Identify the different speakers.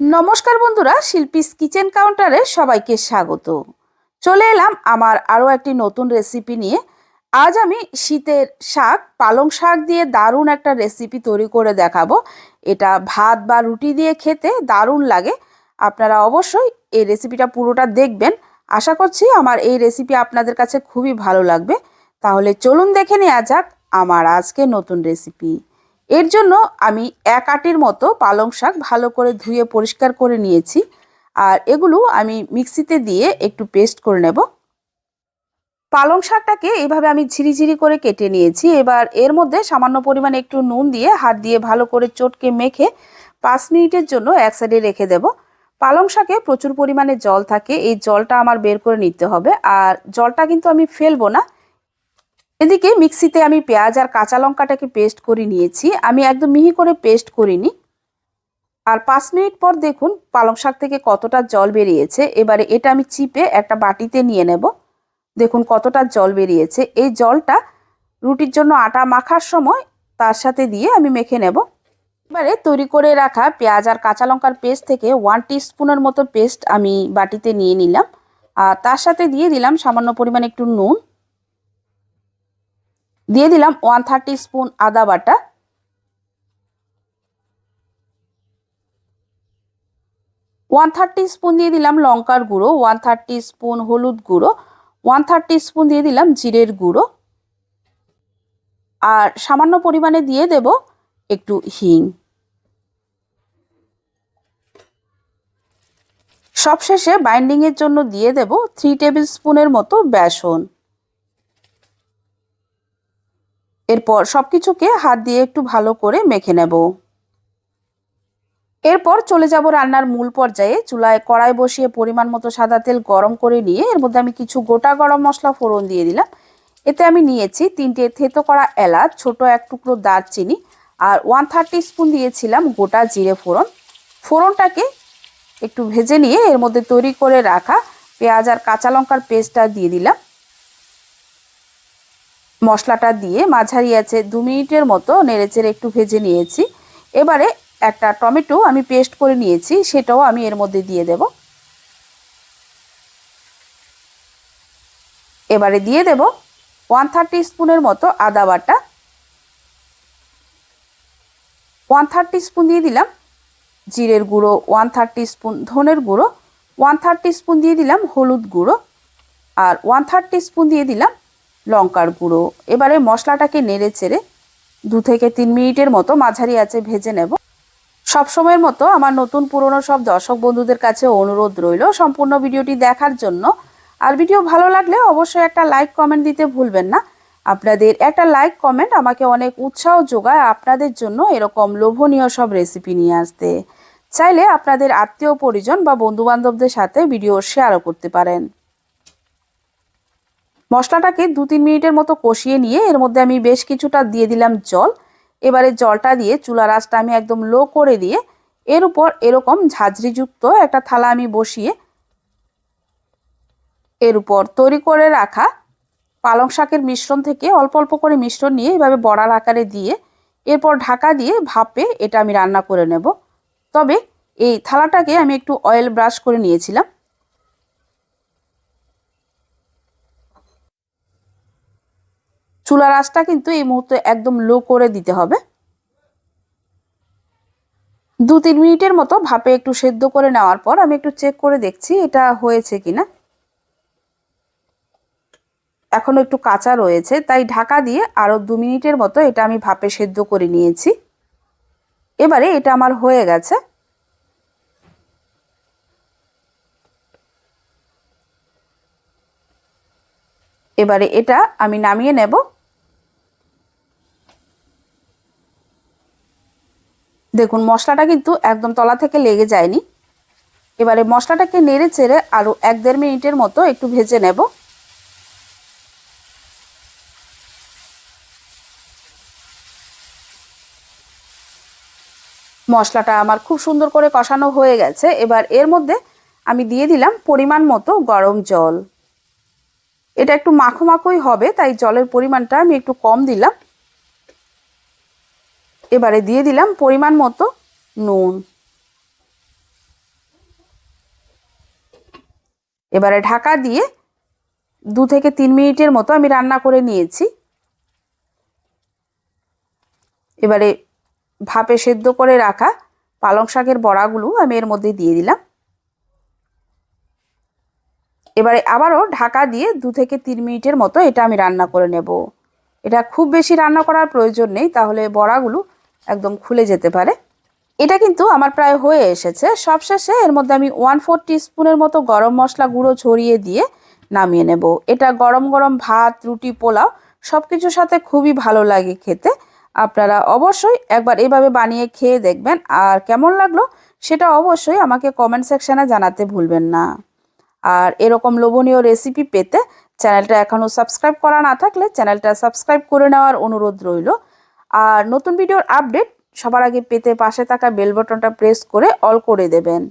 Speaker 1: নমস্কার বন্ধুরা, শিল্পীস কিচেন কাউন্টারে সবাইকে স্বাগত। চলে এলাম আমার আরও একটি নতুন রেসিপি নিয়ে। আজ আমি শীতের শাক, পালং শাক দিয়ে দারুণ একটা রেসিপি তৈরি করে দেখাবো। এটা ভাত বা রুটি দিয়ে খেতে দারুণ লাগে। আপনারা অবশ্যই এই রেসিপিটা পুরোটা দেখবেন। আশা করছি আমার এই রেসিপি আপনাদের কাছে খুবই ভালো লাগবে। তাহলে চলুন দেখে নেওয়া যাক আমার আজকে নতুন রেসিপি এর জন্য আমি এক আটির মতো পালং শাক ভালো করে ধুয়ে পরিষ্কার করে নিয়েছি। আর এগুলো আমি মিক্সিতে দিয়ে একটু পেস্ট করে নেব। পালং শাকটাকে এইভাবে আমি ঝিরিঝিরি করে কেটে নিয়েছি। এবার এর মধ্যে সামান্য পরিমাণে একটু নুন দিয়ে হাত দিয়ে ভালো করে চটকে মেখে পাঁচ মিনিটের জন্য এক সাইডে রেখে দেব। পালং শাকে প্রচুর পরিমাণে জল থাকে। এই জলটা আমার বের করে নিতে হবে। আর জলটা কিন্তু আমি ফেলব না। এদিকে মিক্সিতে আমি পেঁয়াজ আর কাঁচা লঙ্কাটাকে পেস্ট করে নিয়েছি। আমি একদম মিহি করে পেস্ট করিনি। আর পাঁচ মিনিট পর দেখুন পালং শাক থেকে কতটা জল বেরিয়েছে। এবারে এটা আমি চিপে একটা বাটিতে নিয়ে নেব। দেখুন কতটা জল বেরিয়েছে। এই জলটা রুটির জন্য আটা মাখার সময় তার সাথে দিয়ে আমি মেখে নেব। এবারে তৈরি করে রাখা পেঁয়াজ আর কাঁচা লঙ্কার পেস্ট থেকে ওয়ান স্পুনের মতো পেস্ট আমি বাটিতে নিয়ে নিলাম। আর তার সাথে দিয়ে দিলাম সামান্য পরিমাণে একটু নুন। দিয়ে দিলাম ওয়ান থার্টি স্পুন আদা বাটা। ওয়ান থার্টি স্পুন দিয়ে দিলাম লঙ্কার গুঁড়ো ওয়ান থার্টি স্পুন হলুদ গুঁড়ো ওয়ান থার্টি স্পুন দিয়ে দিলাম জিরের গুঁড়ো। আর সামান্য পরিমাণে দিয়ে দেব একটু হিং। সবশেষে বাইন্ডিংয়ের জন্য দিয়ে দেব থ্রি টেবিল স্পুনের মতো বেসন। এরপর সব কিছুকে হাত দিয়ে একটু ভালো করে মেখে নেব। এরপর চলে যাব রান্নার মূল পর্যায়ে। চুলায় কড়াই বসিয়ে পরিমাণ মতো সাদা তেল গরম করে নিয়ে এর মধ্যে আমি কিছু গোটা গরম মশলা ফোড়ন দিয়ে দিলাম। এতে আমি নিয়েছি তিনটে থেতো করা এলাচ, ছোট এক টুকরো দারচিনি আর ওয়ান থার্টি স্পুন দিয়েছিলাম গোটা জিরে ফোড়ন। ফোড়নটাকে একটু ভেজে নিয়ে এর মধ্যে তৈরি করে রাখা পেঁয়াজ আর কাঁচা লঙ্কার পেস্টটা দিয়ে দিলাম। মশলাটা দিয়ে মাঝারি আছে দু মিনিটের মতো নেড়েচেড়ে একটু ভেজে নিয়েছি। এবারে একটা টমেটো আমি পেস্ট করে নিয়েছি, সেটাও আমি এর মধ্যে দিয়ে দেব। এবারে দিয়ে দেব ওয়ান থার্টি স্পুনের মতো আদা বাটা। ওয়ান থার্টি স্পুন দিয়ে দিলাম জিরের গুঁড়ো, ওয়ান থার্টি স্পুন ধনের গুঁড়ো, ওয়ান থার্টি স্পুন দিয়ে দিলাম হলুদ গুঁড়ো, আর ওয়ান থার্টি স্পুন দিয়ে দিলাম লঙ্কার গুঁড়ো। এবারে মশলাটাকে নেড়ে চেড়ে দু থেকে তিন মিনিটের মতো মাঝারি আছে ভেজে নেব। সব সময়ের মতো আমার নতুন পুরনো সব দর্শক বন্ধুদের কাছে অনুরোধ রইল সম্পূর্ণ ভিডিওটি দেখার জন্য। আর ভিডিও ভালো লাগলে অবশ্যই একটা লাইক কমেন্ট দিতে ভুলবেন না। আপনাদের একটা লাইক কমেন্ট আমাকে অনেক উৎসাহ যোগায় আপনাদের জন্য এরকম লোভনীয় সব রেসিপি নিয়ে আসতে। চাইলে আপনাদের আত্মীয় পরিজন বা বন্ধুবান্ধবদের সাথে ভিডিও শেয়ারও করতে পারেন। মশলাটাকে দু তিন মিনিটের মতো কষিয়ে নিয়ে এর মধ্যে আমি বেশ কিছুটা দিয়ে দিলাম জল। এবারে জলটা দিয়ে চুলার আঁচটা আমি একদম লো করে দিয়ে এর উপর এরকম ঝাঁঝরিযুক্ত একটা থালা আমি বসিয়ে এর উপর তৈরি করে রাখা পালং শাকের মিশ্রণ থেকে অল্প অল্প করে মিশ্রণ নিয়ে এভাবে বড়ার আকারে দিয়ে এরপর ঢাকা দিয়ে ভাপে এটা আমি রান্না করে নেব। তবে এই থালাটাকে আমি একটু অয়েল ব্রাশ করে নিয়েছিলাম। চুলার আঁচটা কিন্তু এই মুহূর্তে একদম লো করে দিতে হবে। দু তিন মিনিটের মতো ভাপে একটু সেদ্ধ করে নেওয়ার পর আমি একটু চেক করে দেখছি এটা হয়েছে কিনা। এখনও একটু কাঁচা রয়েছে, তাই ঢাকা দিয়ে আরও দু মিনিটের মতো এটা আমি ভাপে সেদ্ধ করে নিয়েছি। এবারে এটা আমার হয়ে গেছে। এবারে এটা আমি নামিয়ে নেব। দেখুন, মশলাটা কিন্তু একদম তলা থেকে লেগে যায়নি। এবারে মশলাটাকে নেড়ে চেড়ে আরও এক দেড় মিনিটের মতো একটু ভেজে নেব। মশলাটা আমার খুব সুন্দর করে কষানো হয়ে গেছে। এবার এর মধ্যে আমি দিয়ে দিলাম পরিমাণ মতো গরম জল। এটা একটু মাখো মাখোই হবে, তাই জলের পরিমাণটা আমি একটু কম দিলাম। এবারে দিয়ে দিলাম পরিমাণ মতো নুন। এবারে ঢাকা দিয়ে দু থেকে তিন মিনিটের মতো আমি রান্না করে নিয়েছি। এবারে ভাপে সেদ্ধ করে রাখা পালং শাকের বড়াগুলো আমি এর মধ্যে দিয়ে দিলাম। এবারে আবারও ঢাকা দিয়ে দু থেকে তিন মিনিটের মতো এটা আমি রান্না করে নেব। এটা খুব বেশি রান্না করার প্রয়োজন নেই, তাহলে বড়াগুলো একদম খুলে যেতে পারে। এটা কিন্তু আমার প্রায় হয়ে এসেছে। সবশেষে এর মধ্যে আমি ওয়ান ফোর স্পুনের মতো গরম মশলা গুঁড়ো ছড়িয়ে দিয়ে নামিয়ে নেব। এটা গরম গরম ভাত, রুটি, পোলাও সব কিছুর সাথে খুবই ভালো লাগে খেতে। আপনারা অবশ্যই একবার এভাবে বানিয়ে খেয়ে দেখবেন। আর কেমন লাগল সেটা অবশ্যই আমাকে কমেন্ট সেকশানে জানাতে ভুলবেন না। আর এরকম লোভনীয় রেসিপি পেতে চ্যানেলটা এখনও সাবস্ক্রাইব করা না থাকলে চ্যানেলটা সাবস্ক্রাইব করে নেওয়ার অনুরোধ রইল। আর নতুন ভিডিওর আপডেট সবার আগে পেতে পাশে থাকা বেল বটনটা প্রেস করে অল করে দেবেন।